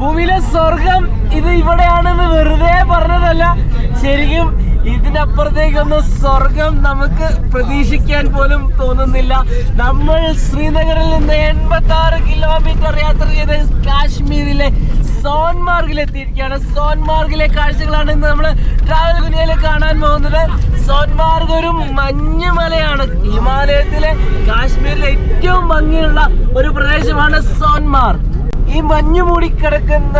ഭൂമിയിലെ സ്വർഗം ഇത് ഇവിടെയാണെന്ന് വെറുതെ പറഞ്ഞതല്ല. ശരിക്കും ഇതിനപ്പുറത്തേക്കൊന്നും സ്വർഗം നമുക്ക് പ്രതീക്ഷിക്കാൻ പോലും തോന്നുന്നില്ല. നമ്മൾ ശ്രീനഗറിൽ നിന്ന് എൺപത്തി ആറ് കിലോമീറ്റർ യാത്ര ചെയ്ത് കാശ്മീരിലെ സോൻമാർഗിൽ എത്തിയിരിക്കുകയാണ് സോൻമാർഗിലെ കാഴ്ചകളാണ് ഇന്ന് നമ്മൾ ട്രാവൽ ദുനിയയിൽ കാണാൻ പോകുന്നത്. സോൻമാർഗ് ഒരു മഞ്ഞുമലയാണ് ഹിമാലയത്തിലെ കാശ്മീരിലെ ഏറ്റവും ഭംഗിയുള്ള ഒരു പ്രദേശമാണ് സോൻമാർഗ്. ഈ മഞ്ഞു മൂടിക്കിടക്കുന്ന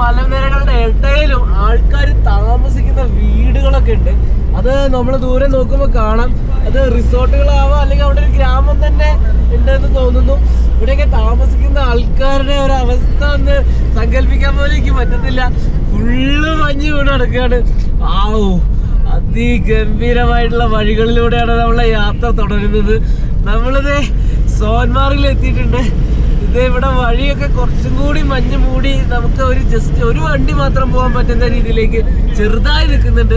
മലനിരകളുടെ ഇടയിലും ആൾക്കാർ താമസിക്കുന്ന വീടുകളൊക്കെ ഉണ്ട്. അത് നമ്മൾ ദൂരെ നോക്കുമ്പോൾ കാണാം. അത് റിസോർട്ടുകളാവാം അല്ലെങ്കിൽ അവിടെ ഒരു ഗ്രാമം തന്നെ ഉണ്ടെന്ന് തോന്നുന്നു. ഇവിടെയൊക്കെ താമസിക്കുന്ന ആൾക്കാരുടെ ഒരു അവസ്ഥ ഒന്ന് സങ്കല്പിക്കാൻ പോലും എനിക്ക് പറ്റത്തില്ല. ഫുള്ള് മഞ്ഞ് വീണ് കിടക്കുകയാണ്. ആവോ അതിഗംഭീരമായിട്ടുള്ള വഴികളിലൂടെയാണ് നമ്മളെ യാത്ര തുടരുന്നത്. നമ്മളിത് സോൻമാർഗിൽ എത്തിയിട്ടുണ്ട് ഇത് ഇവിടെ വഴിയൊക്കെ കുറച്ചും കൂടി മഞ്ഞ് മൂടി നമുക്ക് ഒരു ജസ്റ്റ് ഒരു വണ്ടി മാത്രം പോകാൻ പറ്റുന്ന രീതിയിലേക്ക് ചെറുതായി നിൽക്കുന്നുണ്ട്.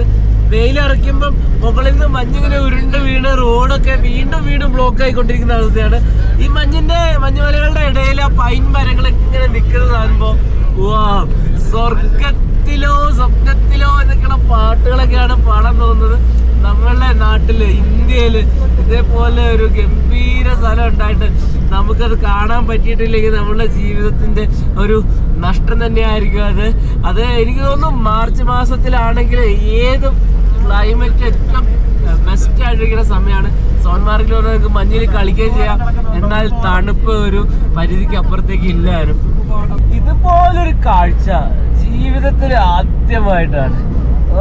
വെയിലിറക്കുമ്പം മുകളിൽ നിന്ന് മഞ്ഞിങ്ങനെ ഉരുണ്ട് വീണ് റോഡൊക്കെ വീണ്ടും വീണ്ടും ബ്ലോക്ക് ആയിക്കൊണ്ടിരിക്കുന്ന അവസ്ഥയാണ്. ഈ മഞ്ഞിന്റെ മഞ്ഞുമലകളുടെ ഇടയിൽ ആ പൈൻ മരങ്ങളൊക്കെ ഇങ്ങനെ നിൽക്കുന്നത് കാണുമ്പോൾ വാ സ്വർഗത്തിലോ സ്വപ്നത്തിലോ എന്നൊക്കെയുള്ള പാട്ടുകളൊക്കെയാണ് പാടാൻ തോന്നുന്നത്. നമ്മളുടെ നാട്ടിൽ ഇന്ത്യയിൽ ഇതേപോലെ ഒരു ഗംഭീര സ്ഥലം ഉണ്ടായിട്ട് നമുക്കത് കാണാൻ പറ്റിയിട്ടില്ലെങ്കിൽ നമ്മളുടെ ജീവിതത്തിന്റെ ഒരു നഷ്ടം തന്നെയായിരിക്കും അത്. അത് എനിക്ക് തോന്നുന്നു മാർച്ച് മാസത്തിലാണെങ്കിൽ ഏത് ക്ലൈമറ്റ് ഏറ്റവും ബെസ്റ്റ് ആയിട്ടിരിക്കുന്ന സമയമാണ്. സോൺമാർഗിൽ പറഞ്ഞാൽ മഞ്ഞിൽ കളിക്കുകയും ചെയ്യാം. എന്നാൽ തണുപ്പ് ഒരു പരിധിക്ക് അപ്പുറത്തേക്ക് ഇല്ലായിരുന്നു ഇതുപോലൊരു കാഴ്ച ജീവിതത്തിൽ ആദ്യമായിട്ടാണ്.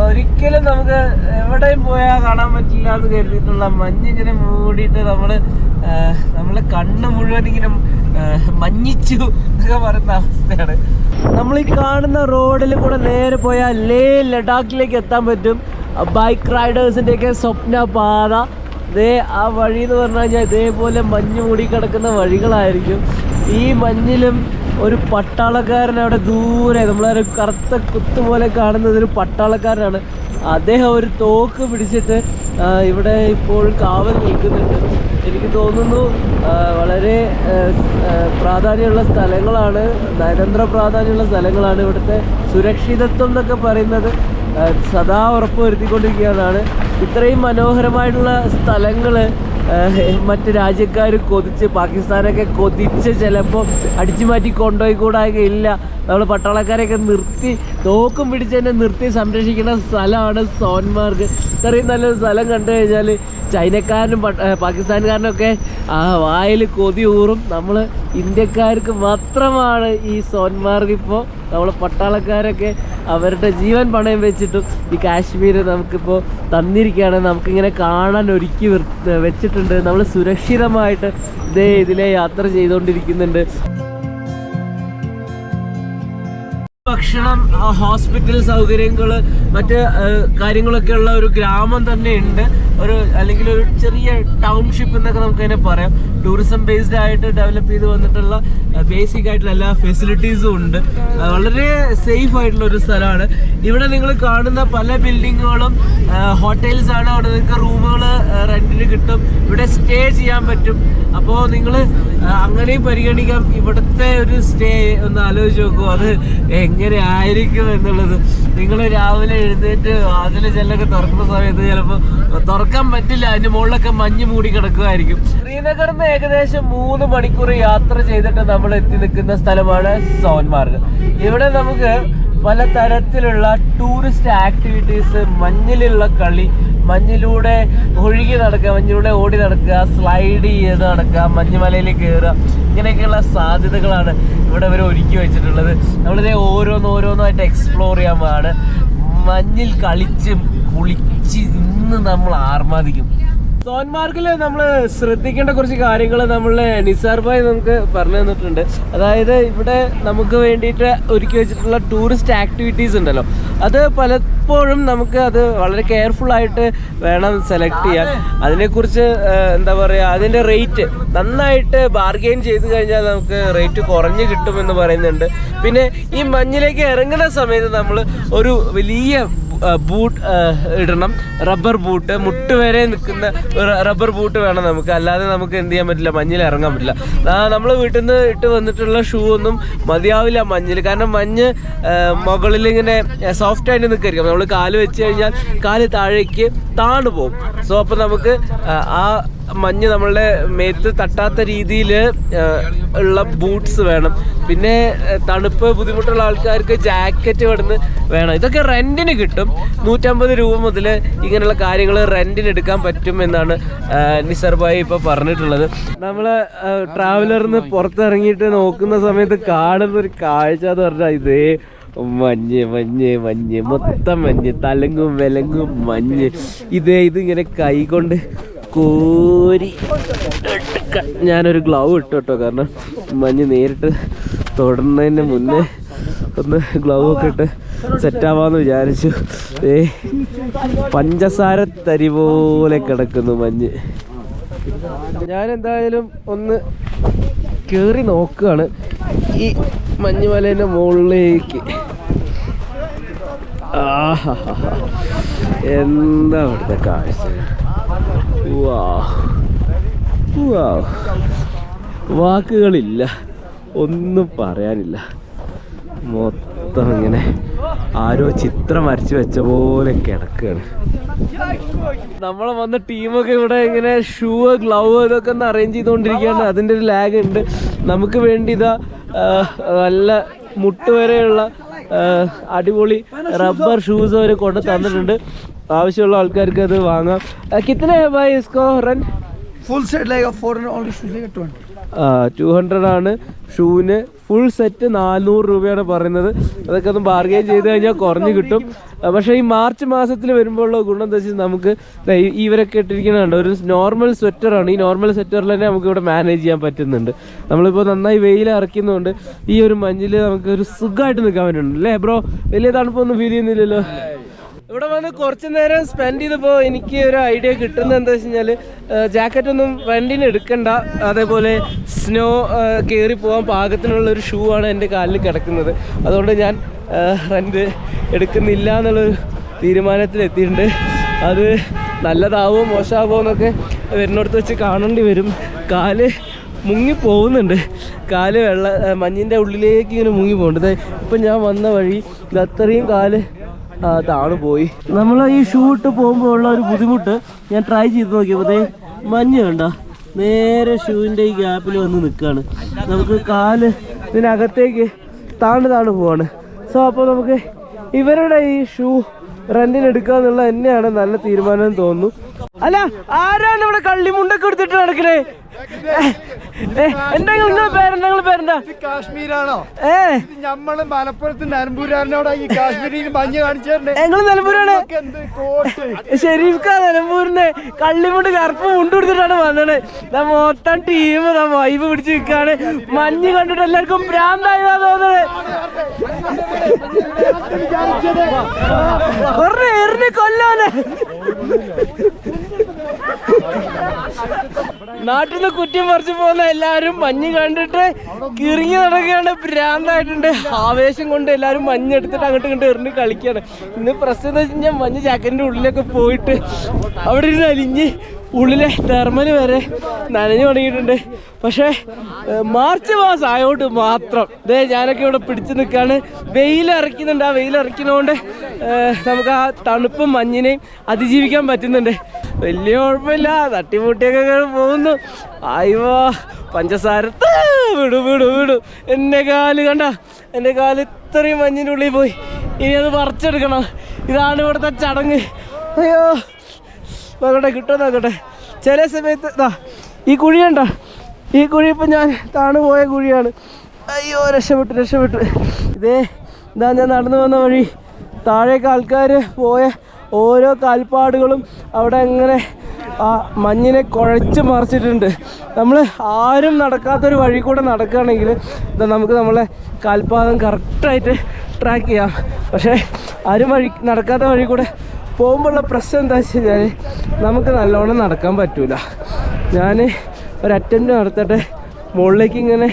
ഒരിക്കലും നമുക്ക് എവിടെയും പോയാൽ കാണാൻ പറ്റില്ല എന്ന് കരുതിയിട്ടുള്ള മഞ്ഞിങ്ങനെ മൂടിയിട്ട് നമ്മൾ നമ്മളെ കണ്ണ് മുഴുവൻ ഇങ്ങനെ മഞ്ഞിച്ചു എന്നൊക്കെ പറയുന്ന അവസ്ഥയാണ്. നമ്മൾ ഈ കാണുന്ന റോഡിൽ കൂടെ നേരെ പോയാൽ ലേ ലഡാക്കിലേക്ക് എത്താൻ പറ്റും. ബൈക്ക് റൈഡേഴ്സിന്റെ ഒക്കെ സ്വപ്ന പാത. ഇതേ ആ വഴി എന്ന് പറഞ്ഞു കഴിഞ്ഞാൽ ഇതേപോലെ മഞ്ഞ് മൂടി കിടക്കുന്ന വഴികളായിരിക്കും. ഈ മഞ്ഞിലും ഒരു പട്ടാളക്കാരൻ അവിടെ ദൂരെ നമ്മളൊരു കറുത്ത കുത്ത് പോലെ കാണുന്നത് ഒരു പട്ടാളക്കാരനാണ്. അദ്ദേഹം ഒരു തോക്ക് പിടിച്ചിട്ട് ഇവിടെ ഇപ്പോൾ കാവൽ നിൽക്കുന്നുണ്ട്. എനിക്ക് തോന്നുന്നു വളരെ പ്രാധാന്യമുള്ള സ്ഥലങ്ങളാണ് നയതന്ത്ര പ്രാധാന്യമുള്ള സ്ഥലങ്ങളാണ് ഇവിടുത്തെ സുരക്ഷിതത്വം എന്നൊക്കെ പറയുന്നത് സദാ ഉറപ്പ് വരുത്തിക്കൊണ്ടിരിക്കുകയാണ് ഇത്രയും മനോഹരമായിട്ടുള്ള സ്ഥലങ്ങൾ മറ്റ് രാജ്യക്കാർ കൊതിച്ച് പാകിസ്ഥാനൊക്കെ കൊതിച്ച് ചിലപ്പോൾ അടിച്ചു മാറ്റി കൊണ്ടുപോയി കൂടാതെ ഇല്ല നമ്മൾ പട്ടാളക്കാരെയൊക്കെ നിർത്തി തോക്കും പിടിച്ച് തന്നെ നിർത്തി സംരക്ഷിക്കുന്ന സ്ഥലമാണ് സോൻമാർഗ്. ഇത്രയും നല്ലൊരു സ്ഥലം കണ്ടു കഴിഞ്ഞാൽ ചൈനക്കാരനും പാകിസ്ഥാൻകാരനൊക്കെ ആ വായിൽ കൊതി ഊറും. നമ്മൾ ഇന്ത്യക്കാർക്ക് മാത്രമാണ് ഈ സോൻമാർഗ് ഇപ്പോൾ നമ്മളെ പട്ടാളക്കാരൊക്കെ അവരുടെ ജീവൻ പണയം വെച്ചിട്ടും ഈ കാശ്മീർ നമുക്കിപ്പോൾ തന്നിരിക്കുകയാണ് നമുക്കിങ്ങനെ കാണാൻ ഒരുക്കി വെച്ചിട്ടുണ്ട്. നമ്മൾ സുരക്ഷിതമായിട്ട് ഇതേ ഇതിലെ യാത്ര ചെയ്തുകൊണ്ടിരിക്കുന്നുണ്ട് ഭക്ഷണം ഹോസ്പിറ്റൽ സൗകര്യങ്ങൾ മറ്റ് കാര്യങ്ങളൊക്കെ ഉള്ള ഒരു ഗ്രാമം തന്നെ ഉണ്ട്. ഒരു അല്ലെങ്കിൽ ഒരു ചെറിയ ടൗൺഷിപ്പ് എന്നൊക്കെ നമുക്ക് അതിനെ പറയാം. ടൂറിസം ബേസ്ഡ് ആയിട്ട് ഡെവലപ്പ് ചെയ്ത് വന്നിട്ടുള്ള ബേസിക് ആയിട്ടുള്ള എല്ലാ ഫെസിലിറ്റീസും ഉണ്ട്. വളരെ സേഫ് ആയിട്ടുള്ള ഒരു സ്ഥലമാണ്. ഇവിടെ നിങ്ങൾ കാണുന്ന പല ബിൽഡിങ്ങുകളും ഹോട്ടൽസ് ആണ്. അവിടെ നിങ്ങൾക്ക് റൂമുകൾ റെന്റിന് കിട്ടും. ഇവിടെ സ്റ്റേ ചെയ്യാൻ പറ്റും. അപ്പോൾ നിങ്ങൾ അങ്ങനെയും പരിഗണിക്കാം. ഇവിടുത്തെ ഒരു സ്റ്റേ ഒന്ന് ആലോചിച്ച് നോക്കൂ. അത് എങ്ങനെ ആയിരിക്കും എന്നുള്ളത്. നിങ്ങൾ രാവിലെ എഴുന്നേറ്റ് അതിൽ ചെല്ലൊക്കെ തുറക്കുന്ന സമയത്ത് ചിലപ്പോൾ തുറക്കാൻ പറ്റില്ല അതിന്റെ മുകളിലൊക്കെ മഞ്ഞ് മൂടി കിടക്കുമായിരിക്കും. ശ്രീനഗറിൽ നിന്ന് ഏകദേശം മൂന്ന് മണിക്കൂർ യാത്ര ചെയ്തിട്ട് നമ്മൾ എത്തി നിൽക്കുന്ന സ്ഥലമാണ് സോൻമാർഗ് ഇവിടെ നമുക്ക് പല തരത്തിലുള്ള ടൂറിസ്റ്റ് ആക്ടിവിറ്റീസ് മഞ്ഞിലുള്ള കളി മഞ്ഞിലൂടെ ഒഴുകി നടക്കുക മഞ്ഞിലൂടെ ഓടി നടക്കുക സ്ലൈഡ് ചെയ്ത് നടക്കുക മഞ്ഞുമലയിൽ കയറുക ഇങ്ങനെയൊക്കെയുള്ള സാധ്യതകളാണ് ഇവിടെ ഇവർ ഒരുക്കി വെച്ചിട്ടുള്ളത്. നമ്മളിതേ ഓരോന്ന് ഓരോന്നായിട്ട് എക്സ്പ്ലോർ ചെയ്യാൻ പോവാണ്. മഞ്ഞിൽ കളിച്ചും കുളിച്ച് ഇന്ന് നമ്മൾ ആർമാദിക്കും. സോൻമാർഗിൽ നമ്മൾ ശ്രദ്ധിക്കേണ്ട കുറച്ച് കാര്യങ്ങൾ നമ്മളെ നിസാർ ഭായ് നമുക്ക് പറഞ്ഞു തന്നിട്ടുണ്ട്. അതായത് ഇവിടെ നമുക്ക് വേണ്ടിയിട്ട് ഒരുക്കി വെച്ചിട്ടുള്ള ടൂറിസ്റ്റ് ആക്ടിവിറ്റീസ് ഉണ്ടല്ലോ. അത് പലപ്പോഴും നമുക്ക് അത് വളരെ കെയർഫുൾ ആയിട്ട് വേണം സെലക്ട് ചെയ്യാൻ. അതിനെക്കുറിച്ച് എന്താ പറയുക അതിന്റെ റേറ്റ് നന്നായിട്ട് ബാർഗെയിൻ ചെയ്ത് കഴിഞ്ഞാൽ നമുക്ക് റേറ്റ് കുറഞ്ഞ് കിട്ടുമെന്ന് പറയുന്നുണ്ട്. പിന്നെ ഈ മഞ്ഞിലേക്ക് ഇറങ്ങുന്ന സമയത്ത് നമ്മൾ ഒരു വലിയ ബൂട്ട് ഇടണം. റബ്ബർ ബൂട്ട് മുട്ട് വരെ നിൽക്കുന്ന റബ്ബർ ബൂട്ട് വേണം നമുക്ക്. അല്ലാതെ നമുക്ക് എന്ത് ചെയ്യാൻ പറ്റില്ല മഞ്ഞിൽ ഇറങ്ങാൻ പറ്റില്ല. നമ്മൾ വീട്ടിൽ നിന്ന് ഇട്ട് വന്നിട്ടുള്ള ഷൂ ഒന്നും മതിയാവില്ല മഞ്ഞിൽ. കാരണം മഞ്ഞ് മുകളിൽ ഇങ്ങനെ സോഫ്റ്റ് ആയിട്ട് നിൽക്കായിരിക്കും. നമ്മൾ കാൽ വെച്ച് കഴിഞ്ഞാൽ കാൽ താഴേക്ക് താണു പോകും സോ അപ്പോൾ നമുക്ക് ആ മഞ്ഞ് നമ്മളുടെ മേത്ത് തട്ടാത്ത രീതിയിൽ ഉള്ള ബൂട്ട്സ് വേണം. പിന്നെ തണുപ്പ് ബുദ്ധിമുട്ടുള്ള ആൾക്കാർക്ക് ജാക്കറ്റ് ഇവിടുന്ന് വേണം. ഇതൊക്കെ റെന്റിന് കിട്ടും. നൂറ്റമ്പത് രൂപ മുതൽ ഇങ്ങനെയുള്ള കാര്യങ്ങൾ റെന്റിന് എടുക്കാൻ പറ്റും എന്നാണ് നിസർബായി നിസർ ഇപ്പോൾ പറഞ്ഞിട്ടുള്ളത്. നമ്മൾ ട്രാവലറിന്ന് പുറത്തിറങ്ങിയിട്ട് നോക്കുന്ന സമയത്ത് കാണുന്ന ഒരു കാഴ്ച എന്ന് പറഞ്ഞാൽ ഇതേ. മഞ്ഞ് മഞ്ഞ് മഞ്ഞ്. മൊത്തം മഞ്ഞ്. തലങ്ങും വിലങ്ങും മഞ്ഞ്. ഇതേ ഇതിങ്ങനെ കൈകൊണ്ട് കോരി. ഞാനൊരു ഗ്ലൗ ഇട്ടു കേട്ടോ കാരണം മഞ്ഞ് നേരിട്ട് തൊടുന്നതിന് മുന്നേ ഒന്ന് ഗ്ലൗ ഒക്കെ ഇട്ട് സെറ്റാവാന്ന് വിചാരിച്ചു. ഏ പഞ്ചസാര തരി പോലെ കിടക്കുന്നു മഞ്ഞ്. ഞാനെന്തായാലും ഒന്ന് കയറി നോക്കുകയാണ് ഈ മഞ്ഞുമലേന്റെ മുകളിലേക്ക്. ആഹാ എന്താ ഇവിടുത്തെ കാഴ്ച? വാക്കുകളില്ല. ഒന്നും പറയാനില്ല. മൊത്തം ഇങ്ങനെ ആരോ ചിത്രം വരച്ചു വെച്ച പോലെ കിടക്കുകയാണ് നമ്മളെ വന്ന ടീമൊക്കെ ഇവിടെ ഇങ്ങനെ ഷൂ ഗ്ലൗ ഇതൊക്കെ ഒന്ന് അറേഞ്ച് ചെയ്തുകൊണ്ടിരിക്കുകയാണ്. അതിന്റെ ഒരു ലാഗ് ഉണ്ട്. നമുക്ക് വേണ്ടി ഇതാ നല്ല മുട്ട് വരെയുള്ള അടിപൊളി റബ്ബർ ഷൂസ് അവർ കൊണ്ട് തന്നിട്ടുണ്ട് ആവശ്യമുള്ള ആൾക്കാർക്ക് അത് വാങ്ങാം. കിത്തന ബൈ ഇസ്കോ റൻ full set like four 400 only shoes like a 20. Two hundred ആണ് ഷൂവിന് ഫുൾ സെറ്റ് നാനൂറ് രൂപയാണ് പറയുന്നത്. അതൊക്കെ ഒന്ന് ബാർഗെയിൻ ചെയ്ത് കഴിഞ്ഞാൽ കുറഞ്ഞു കിട്ടും. പക്ഷേ ഈ മാർച്ച് മാസത്തിൽ വരുമ്പോഴുള്ള ഗുണം എന്താ വെച്ചാൽ നമുക്ക് ഇവരൊക്കെ ഇട്ടിരിക്കുന്നുണ്ട് ഒരു നോർമൽ സ്വെറ്ററാണ് ഈ നോർമൽ സ്വെറ്ററിൽ തന്നെ നമുക്ക് ഇവിടെ മാനേജ് ചെയ്യാൻ പറ്റുന്നുണ്ട്. നമ്മളിപ്പോൾ നന്നായി വെയിൽ അറക്കുന്നതുകൊണ്ട് ഈ ഒരു മഞ്ഞിൽ നമുക്ക് ഒരു സുഖമായിട്ട് നിൽക്കാൻ പറ്റുന്നുണ്ട്. അല്ലേ ബ്രോ വലിയ തണുപ്പൊന്നും ഫീൽ ചെയ്യുന്നില്ലല്ലോ. ഇവിടെ വന്ന് കുറച്ച് നേരം സ്പെൻഡ് ചെയ്തപ്പോൾ എനിക്ക് ഒരു ഐഡിയ കിട്ടുന്നത് എന്താ വെച്ച് കഴിഞ്ഞാൽ ജാക്കറ്റ് ഒന്നും റെന്റിന് എടുക്കണ്ട. അതേപോലെ സ്നോ കയറി പോകാൻ പാകത്തിനുള്ള ഒരു ഷൂ ആണ് എന്റെ കാലിൽ കിടക്കുന്നത്. അതുകൊണ്ട് ഞാൻ റെന്റ് എടുക്കുന്നില്ല എന്നുള്ളൊരു തീരുമാനത്തിലെത്തിയിട്ടുണ്ട്. അത് നല്ലതാവോ മോശമാവോ എന്നൊക്കെ വരുന്നിടത്ത് വെച്ച് കാണേണ്ടി വരും. കാൽ മുങ്ങി പോകുന്നുണ്ട്. കാൽ വെള്ള മഞ്ഞിന്റെ ഉള്ളിലേക്ക് ഇങ്ങനെ മുങ്ങി പോകുന്നുണ്ട്. ഇപ്പം ഞാൻ വന്ന വഴി ഇത് അത്രയും കാൽ താണു പോയി. നമ്മൾ ഈ ഷൂട്ട് പോകുമ്പോൾ ഉള്ള ഒരു ബുദ്ധിമുട്ട് ഞാൻ ട്രൈ ചെയ്ത് നോക്കിയപ്പോൾ ദേ മഞ്ഞ് കണ്ട? നേരെ ഷൂവിന്റെ ഈ ഗ്യാപ്പിൽ വന്ന് നിൽക്കുകയാണ് നമുക്ക് കാൽ ഇതിനകത്തേക്ക് താണ്ട് താണ്ട് പോവാണ്. സോ അപ്പോൾ നമുക്ക് ഇവരുടെ ഈ ഷൂ റെന്റിന് എടുക്കുക എന്നുള്ള തന്നെയാണ് നല്ല തീരുമാനം തോന്നുന്നു. അല്ല ആരാണ് ഇവിടെ കള്ളിമുണ്ടൊക്കെ എടുത്തിട്ട് നടക്കണേ? എന്താ നിങ്ങളുടെ പേരെന്താ നിങ്ങളുടെ പേരെന്താ കാശ്മീരാണോ? ഏ. ഞമ്മൾ മലപ്പുറത്ത് നിലമ്പൂരാരനോടാ ഈ കാശ്മീരിൽ മഞ്ഞ് കാണിച്ചു തരണ്ടേ ഞങ്ങൾ നിലമ്പൂരാണ്? എന്ത് കോട്ട് ഷെരീഫ് ഖാൻ നിലമ്പൂരിന് കള്ളിമുണ്ട് കറുപ്പ് മുണ്ട് കൊടുത്തിട്ടാണ് വന്നത്. മൊത്തം ടീം വൈബ് പിടിച്ച് നിൽക്കാണ് മഞ്ഞ് കണ്ടിട്ട് എല്ലാവർക്കും ഭ്രാന്തായതാ തോന്നുന്നത് എറിഞ്ഞ് കൊല്ലാന് നാട്ടിൽ നിന്ന് കുറ്റം പറിച്ചു പോകുന്ന എല്ലാവരും മഞ്ഞ് കണ്ടിട്ട് കിറങ്ങി നടക്കുകയാണ്. ഭ്രാന്തായിട്ടുണ്ട്. ആവേശം കൊണ്ട് എല്ലാവരും മഞ്ഞ് എടുത്തിട്ട് അങ്ങോട്ട് ഇങ്ങോട്ട് എറിഞ്ഞ് കളിക്കുകയാണ്. ഇന്ന് പ്രശ്നം എന്ന് വെച്ച് കഴിഞ്ഞാൽ മഞ്ഞ് ജാക്കറ്റിന്റെ ഉള്ളിലൊക്കെ പോയിട്ട് അവിടെ ഇരുന്ന് അലിഞ്ഞ് ഉള്ളിലെ തെർമൽ വരെ നനഞ്ഞു തുടങ്ങിയിട്ടുണ്ട്. പക്ഷേ മാർച്ച് മാസം ആയതുകൊണ്ട് മാത്രം. ഇതേ ഞാനൊക്കെ ഇവിടെ പിടിച്ചു നിൽക്കുകയാണ് വെയിൽ ഇറക്കുന്നുണ്ട് ആ വെയിൽ ഇറക്കുന്നതുകൊണ്ട് നമുക്ക് ആ തണുപ്പും മഞ്ഞിനെയും അതിജീവിക്കാൻ പറ്റുന്നുണ്ട്. വലിയ കുഴപ്പമില്ല. തട്ടിമുട്ടിയൊക്കെ പോകുന്നു. അയ്യോ പഞ്ചസാര വിടു വിടു വിടു. എന്റെ കാൽ കണ്ട എന്റെ കാൽ ഇത്രയും മഞ്ഞിന്റെ ഉള്ളിൽ പോയി. ഇനി അത് പറിച്ചെടുക്കണം ഇതാണ് ഇവിടുത്തെ ചടങ്ങ്. അയ്യോ. നോക്കട്ടെ കിട്ടുമെന്ന് നോക്കട്ടെ ചില സമയത്ത് ഇതാ ഈ കുഴി കണ്ടോ? ഈ കുഴി ഇപ്പം ഞാൻ താണു പോയ കുഴിയാണ്. അയ്യോ രക്ഷപ്പെട്ടു രക്ഷപ്പെട്ടു. ഇതേ ഇതാ ഞാൻ നടന്നു വന്ന വഴി. താഴേക്ക് ആൾക്കാർ പോയ ഓരോ കാൽപ്പാടുകളും അവിടെ അങ്ങനെ ആ മഞ്ഞിനെ കുഴച്ച് മറിച്ചിട്ടുണ്ട്. നമ്മൾ ആരും നടക്കാത്തൊരു വഴി കൂടെ നടക്കുകയാണെങ്കിൽ നമുക്ക് നമ്മളെ കാൽപാദം കറക്റ്റായിട്ട് ട്രാക്ക് ചെയ്യാം. പക്ഷേ ആരും വഴി നടക്കാത്ത വഴി കൂടെ പോകുമ്പോഴുള്ള പ്രശ്നം എന്താ വെച്ച് കഴിഞ്ഞാൽ നമുക്ക് നല്ലോണം നടക്കാൻ പറ്റൂല. ഞാൻ ഒരു അറ്റൻഡ് നടത്തട്ടെ. മുകളിലേക്ക് ഇങ്ങനെ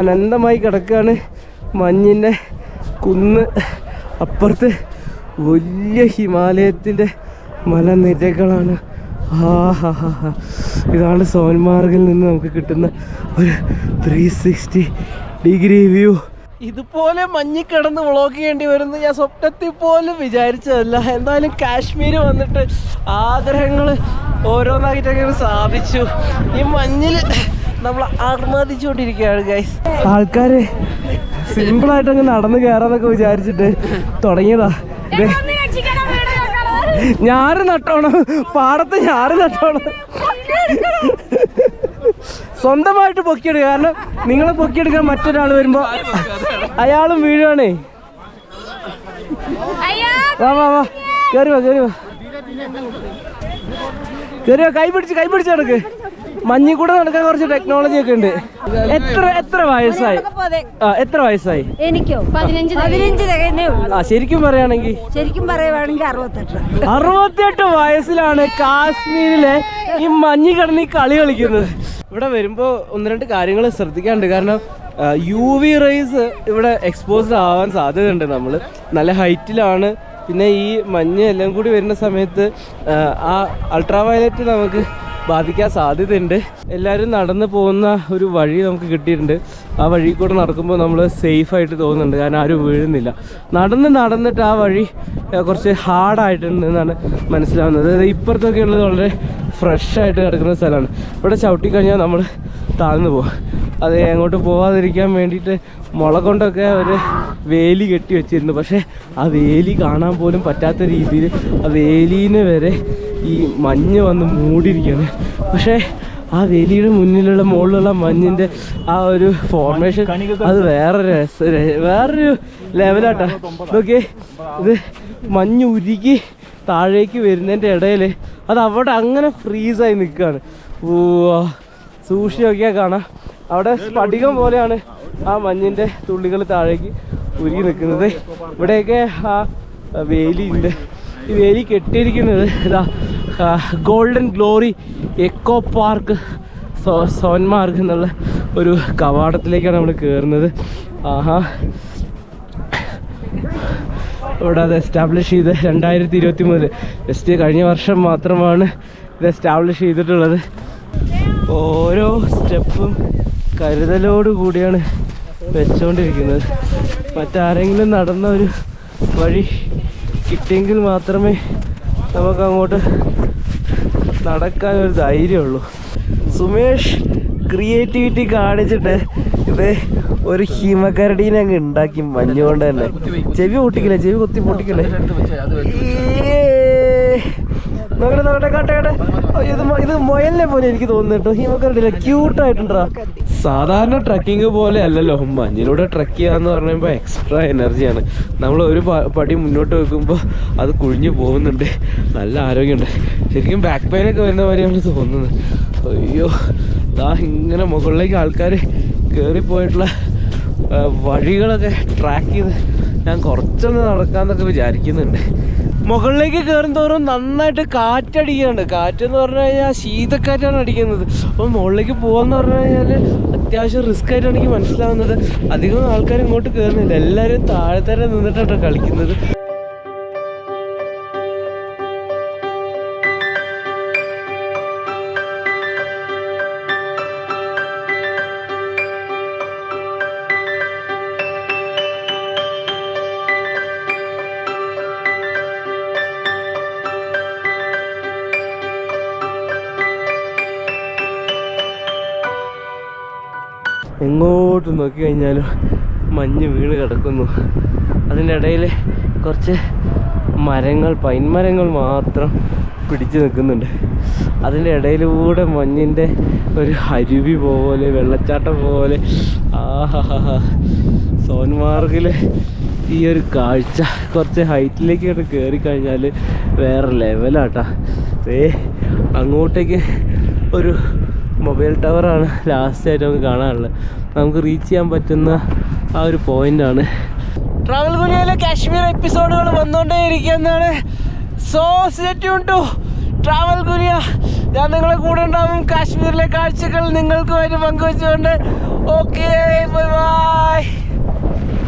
അനന്തമായി കിടക്കുകയാണ് മഞ്ഞിന്റെ കുന്ന് അപ്പുറത്ത് വലിയ ഹിമാലയത്തിന്റെ മലനിരകളാണ്. ആ ഹാ ഇതാണ് സോൻമാർഗിൽ നിന്ന് നമുക്ക് കിട്ടുന്ന ഒരു ത്രീ സിക്സ്റ്റി ഡിഗ്രി വ്യൂ ഇതുപോലെ മഞ്ഞ് കിടന്ന് വ്ളോഗ് ചെയ്യേണ്ടി വരുന്നു ഞാൻ സ്വപ്നത്തിൽ പോലും വിചാരിച്ചതല്ല. എന്തായാലും കാശ്മീർ വന്നിട്ട് ആഗ്രഹങ്ങൾ ഓരോന്നായിട്ടൊക്കെ സാധിച്ചു ഈ മഞ്ഞിൽ നമ്മൾ ആർമാദിച്ചുകൊണ്ടിരിക്കുകയാണ് ഗൈസ് ആൾക്കാർ സിമ്പിളായിട്ട് അങ്ങ് നടന്ന് കയറാന്നൊക്കെ വിചാരിച്ചിട്ട് തുടങ്ങിയതാ. ഞാറ് നട്ടോണം. പാടത്ത് ഞാറ് നട്ടോണം. സ്വന്തമായിട്ട് പൊക്കിയെടുക്കുക. കാരണം നിങ്ങൾ പൊക്കിയെടുക്കാൻ മറ്റൊരാൾ വരുമ്പോ അയാളും വീഴുവാണേ. വാ വാ വാ. കേറി വാ വാ കൈ പിടിച്ച് കൈ പിടിച്ച് നടക്ക്. മഞ്ഞിൽ കൂടെ നടക്കാൻ കുറച്ച് ടെക്നോളജി ഒക്കെ ഉണ്ട്. എത്ര എത്ര വയസ്സായി? ആ എത്ര വയസ്സായി? എനിക്കോ? പതിനഞ്ച് പതിനഞ്ച് തികയുന്നേ ആ ശരിക്കും പറയുകയാണെങ്കിൽ ശരിക്കും പറയുവാണെങ്കിൽ അറുപത്തെട്ട്. അറുപത്തിയെട്ട് വയസ്സിലാണ് കാശ്മീരിലെ ഈ മഞ്ഞ് കിടന്ന് ഈ കളി കളിക്കുന്നത്. ഇവിടെ വരുമ്പോൾ ഒന്ന് രണ്ട് കാര്യങ്ങൾ ശ്രദ്ധിക്കാണ്ട് കാരണം യു വി റൈസ് ഇവിടെ എക്സ്പോസ്ഡ് ആവാൻ സാധ്യതയുണ്ട് നമ്മൾ നല്ല ഹൈറ്റിലാണ് പിന്നെ ഈ മഞ്ഞ് എല്ലാം കൂടി വരുന്ന സമയത്ത് ആ, അൾട്രാവയലറ്റ് നമുക്ക് ബാധിക്കാൻ സാധ്യതയുണ്ട്. എല്ലാവരും നടന്നു പോകുന്ന ഒരു വഴി നമുക്ക് കിട്ടിയിട്ടുണ്ട്. ആ വഴി കൂടെ നടക്കുമ്പോൾ നമ്മൾ സേഫായിട്ട് തോന്നുന്നുണ്ട്. കാരണം ആരും വീഴുന്നില്ല. നടന്ന് നടന്നിട്ട് ആ വഴി കുറച്ച് ഹാർഡായിട്ടുണ്ട് എന്നാണ് മനസ്സിലാവുന്നത്. അതായത് ഇപ്പുറത്തൊക്കെ ഉള്ളത് വളരെ ഫ്രഷ് ആയിട്ട് കിടക്കുന്ന സ്ഥലമാണ്. ഇവിടെ ചവിട്ടിക്കഴിഞ്ഞാൽ നമ്മൾ താഴ്ന്നു പോകും. അത് അങ്ങോട്ട് പോകാതിരിക്കാൻ വേണ്ടിയിട്ട് മുള കൊണ്ടൊക്കെ ഒരു വേലി കെട്ടി വെച്ചിരുന്നു. പക്ഷേ ആ വേലി കാണാൻ പോലും പറ്റാത്ത രീതിയിൽ ആ വേലീനെ വരെ ഈ മഞ്ഞ് വന്ന് മൂടിയിരിക്കുകയാണ്. പക്ഷേ ആ വേലിയുടെ മുന്നിലുള്ള മുകളിലുള്ള മഞ്ഞിന്റെ ആ ഒരു ഫോർമേഷൻ അത് വേറൊരു രസ വേറൊരു ലെവലാട്ടാ നോക്കിയേ ഇത് മഞ്ഞ് ഉരുകി താഴേക്ക് വരുന്നതിന്റെ ഇടയിൽ അത് അവിടെ അങ്ങനെ ഫ്രീസായി നിൽക്കുകയാണ്. ഓ സൂക്ഷിച്ച് നോക്കിയാൽ കാണാം. അവിടെ സ്ഫടികം പോലെയാണ്. ആ മഞ്ഞിന്റെ തുള്ളികൾ താഴേക്ക് ഉരുകി നിൽക്കുന്നത്. ഇവിടെയൊക്കെ ആ വേലിയുണ്ട് ഈ വേലി കെട്ടിയിരിക്കുന്നത് ഇതാ golden glory eco park so Sonamarg എന്നുള്ള ഒരു കവാടത്തിലേക്കാണ് നമ്മൾ കയറുന്നത്. ആഹാ. ഇവിടെ അത് എസ്റ്റാബ്ലിഷ് ചെയ്ത് രണ്ടായിരത്തി ഇരുപത്തി മൂന്നിൽ ജസ്റ്റ് കഴിഞ്ഞ വർഷം മാത്രമാണ് ഇത് എസ്റ്റാബ്ലിഷ് ചെയ്തിട്ടുള്ളത്. ഓരോ സ്റ്റെപ്പും കരുതലോട് കൂടിയാണ് വെച്ചുകൊണ്ടിരിക്കുന്നത് മറ്റാരെങ്കിലും നടന്ന ഒരു വഴി കിട്ടിയെങ്കിൽ മാത്രമേ നമുക്ക് അങ്ങോട്ട് നടക്കാൻ ഒരു ധൈര്യമുള്ളൂ. സുമേഷ് ക്രിയേറ്റിവിറ്റി കാണിച്ചിട്ട് ഇത് ഒരു ഹിമകരടീനെ അങ്ങ് ഉണ്ടാക്കി മഞ്ഞുകൊണ്ട് തന്നെ. ചെവി പൊട്ടിക്കില്ലേ? ചെവി കൊത്തി പൊട്ടിക്കില്ലേ. നോക്കട്ടെ നോക്കട്ടെ കാട്ടെ ഇത് ഇത് മൊയലിനെ പോലെ എനിക്ക് തോന്നുന്നു കേട്ടോ. ഹിമക്കരടിയില്ല ക്യൂട്ടായിട്ടുണ്ടാ? സാധാരണ ട്രക്കിംഗ് പോലെ അല്ലല്ലോ മഞ്ഞിലൂടെ ട്രക്ക് ചെയ്യാന്ന് പറയുമ്പോൾ എക്സ്ട്രാ എനർജിയാണ് നമ്മൾ ഒരു പടി മുന്നോട്ട് വെക്കുമ്പോൾ അത് കുഴിഞ്ഞു പോകുന്നുണ്ട്. നല്ല ആരോഗ്യമുണ്ട്. ശരിക്കും ബാക്ക് പെയിൻ ഒക്കെ വരുന്ന മാതിരിയാണ് തോന്നുന്നത്. അയ്യോ ദാ ഇങ്ങനെ മുകളിലേക്ക് ആൾക്കാർ കയറിപ്പോയിട്ടുള്ള പോയിട്ടുള്ള വഴികളൊക്കെ ട്രാക്ക് ചെയ്ത് ഞാൻ കുറച്ചൊന്ന് നടക്കാന്നൊക്കെ വിചാരിക്കുന്നുണ്ട്. മുകളിലേക്ക് കയറും തോറും നന്നായിട്ട് കാറ്റടിക്കുന്നുണ്ട് കാറ്റ് എന്ന് പറഞ്ഞു കഴിഞ്ഞാൽ ശീതക്കാറ്റാണ് അടിക്കുന്നത്. അപ്പോൾ മുകളിലേക്ക് പോകാന്ന് പറഞ്ഞു കഴിഞ്ഞാൽ അത്യാവശ്യം റിസ്ക് ആയിട്ടാണ് എനിക്ക് മനസ്സിലാവുന്നത്. അധികം ആൾക്കാർ ഇങ്ങോട്ട് കയറുന്നില്ല എല്ലാവരും താഴെ തന്നെ നിന്നിട്ടാണ് കളിക്കുന്നത്. എങ്ങോട്ട് നോക്കി കഴിഞ്ഞാലും മഞ്ഞ് വീണ് കിടക്കുന്നു. അതിന്റെ ഇടയിൽ കുറച്ച് മരങ്ങൾ പൈൻ മരങ്ങൾ മാത്രം പിടിച്ചു നിൽക്കുന്നുണ്ട്. അതിന്റെ ഇടയിലൂടെ മഞ്ഞിന്റെ ഒരു അരുവി പോലെ വെള്ളച്ചാട്ടം പോലെ. ആഹാ സോൻമാർഗിൽ ഈ ഒരു കാഴ്ച കുറച്ച് ഹൈറ്റിലേക്ക് കയറി കഴിഞ്ഞാൽ വേറെ ലെവലാട്ടാ ഏ അങ്ങോട്ടേക്ക് ഒരു മൊബൈൽ ടവറാണ് ലാസ്റ്റ് ആയിട്ട് നമുക്ക് കാണാനുള്ളത്. നമുക്ക് റീച്ച് ചെയ്യാൻ പറ്റുന്ന ആ ഒരു പോയിന്റാണ് ട്രാവൽ ഗുനിയയിലെ കാശ്മീർ എപ്പിസോഡുകൾ വന്നുകൊണ്ടേ ഇരിക്കുന്നതാണ് സോ ടു ട്രാവൽ ഗുനിയ ഞാൻ നിങ്ങളെ കൂടെ ഉണ്ടാവും. കാശ്മീരിലെ കാഴ്ചകൾ നിങ്ങൾക്കുമായിട്ട് പങ്കുവെച്ചുകൊണ്ട്. Okay bye bye